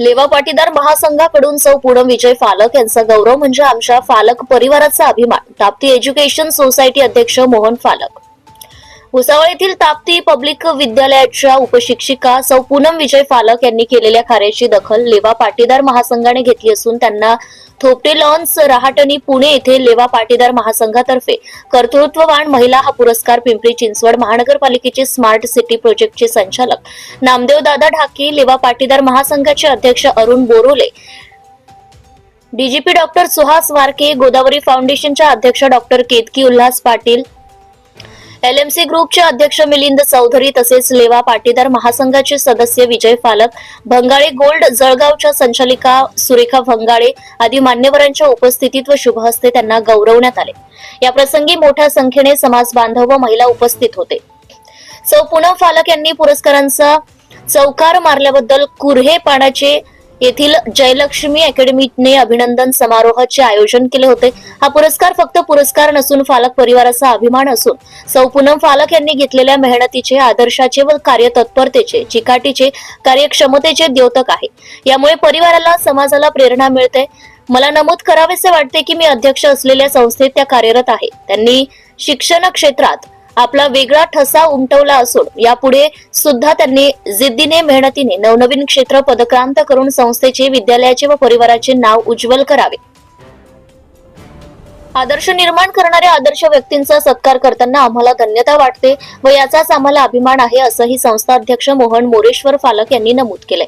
लेवा पाटीदार महासंघाकडून सौ पूनम विजय फालक यांचा गौरव म्हणजे आमच्या फालक परिवाराचा अभिमान. ताप्ती एज्युकेशन सोसायटी अध्यक्ष मोहन फालक. भुसावळ येथील ताप्ती पब्लिक विद्यालयाच्या उपशिक्षिका सौ पूनम विजय फालक यांनी केलेल्या कार्याची दखल लेवा पाटीदार महासंघाने घेतली असून त्यांना थोपटे लॉन्स रहाटणी पुणे येथे लेवा पाटीदार महासंघातर्फे कर्तृत्ववान महिला हा पुरस्कार पिंपरी चिंचवड महानगरपालिकेचे स्मार्ट सिटी प्रोजेक्टचे संचालक. नामदेव दादा ढाकी लेवा पाटीदार महासंघाचे अध्यक्ष अरुण बोरोले. डीजीपी डॉक्टर सुहास वारके गोदावरी फाउंडेशनच्या अध्यक्ष डॉक्टर केतकी उल्हास पाटील एलएमसी ग्रुपचे अध्यक्ष मिलिंद चौधरी तसेच लेवा पाटीदार महासंघाचे सदस्य विजय फालक भंगाळे गोल्ड जळगावच्या संचालिका सुरेखा भंगाळे आदी मान्यवरांच्या उपस्थितीत व शुभहस्ते त्यांना गौरवण्यात आले. या प्रसंगी मोठ्या संख्येने समाज बांधव व महिला उपस्थित होते. सौ पुनम फालक यांनी पुरस्कारांचा चौकार मारल्याबद्दल कुर्हे पाडाचे येथील जयलक्ष्मी अकॅडमीने अभिनंदन समारोहाचे आयोजन केले होते. हा पुरस्कार फक्त पुरस्कार नसून फालक परिवाराचा अभिमान असून सौ पूनम फालक यांनी घेतलेल्या मेहनतीचे आदर्शाचे व कार्यतत्परतेचे चिकाटीचे कार्यक्षमतेचे द्योतक आहे. यामुळे परिवाराला समाजाला प्रेरणा मिळते. मला नमूद करावेसे वाटते की मी अध्यक्ष असलेल्या संस्थेत त्या कार्यरत आहे. त्यांनी शिक्षण क्षेत्रात आपला वेगळा ठसा उमटवला असून यापुढे सुद्धा त्यांनी जिद्दीने मेहनतीने नवनवीन क्षेत्र पदक्रांत करून संस्थेचे विद्यालयाचे व परिवाराचे नाव उज्ज्वल करावे. आदर्श निर्माण करणाऱ्या आदर्श व्यक्तींचा सत्कार करताना आम्हाला धन्यता वाटते व याचाच आम्हाला अभिमान आहे असंही संस्था अध्यक्ष मोहन मोरेश्वर फालक यांनी नमूद केलंय.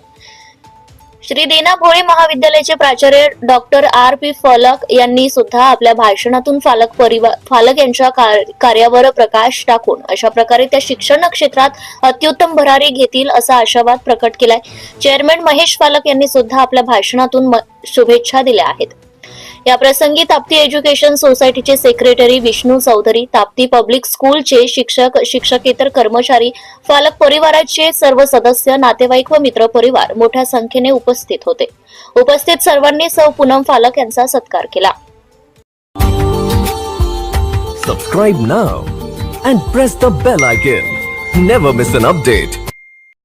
श्री देना भोळे महाविद्यालयाचे प्राचार्य डॉक्टर आर पी फलक यांनी सुद्धा आपल्या भाषणातून फालक परिवार फालक यांच्या कार- कार्यावर प्रकाश टाकून अशा प्रकारे त्या शिक्षण क्षेत्रात अत्युत्तम भरारी घेतील असा आशावाद प्रकट केलाय. चेअरमॅन महेश फालक यांनी सुद्धा आपल्या भाषणातून म- शुभेच्छा दिल्या आहेत. या प्रसंगी ताप्ती एज्युकेशन सोसायटीचे सेक्रेटरी विष्णू चौधरी ताप्ती पब्लिक स्कूलचे शिक्षक शिक्षकेतर कर्मचारी फालक परिवाराचे सर्व सदस्य नातेवाईक व मित्र परिवार मोठ्या संख्येने उपस्थित होते. उपस्थित सर्वांनी सौ पूनम फालक यांचा सत्कार केला. Subscribe now and press the bell icon never miss an update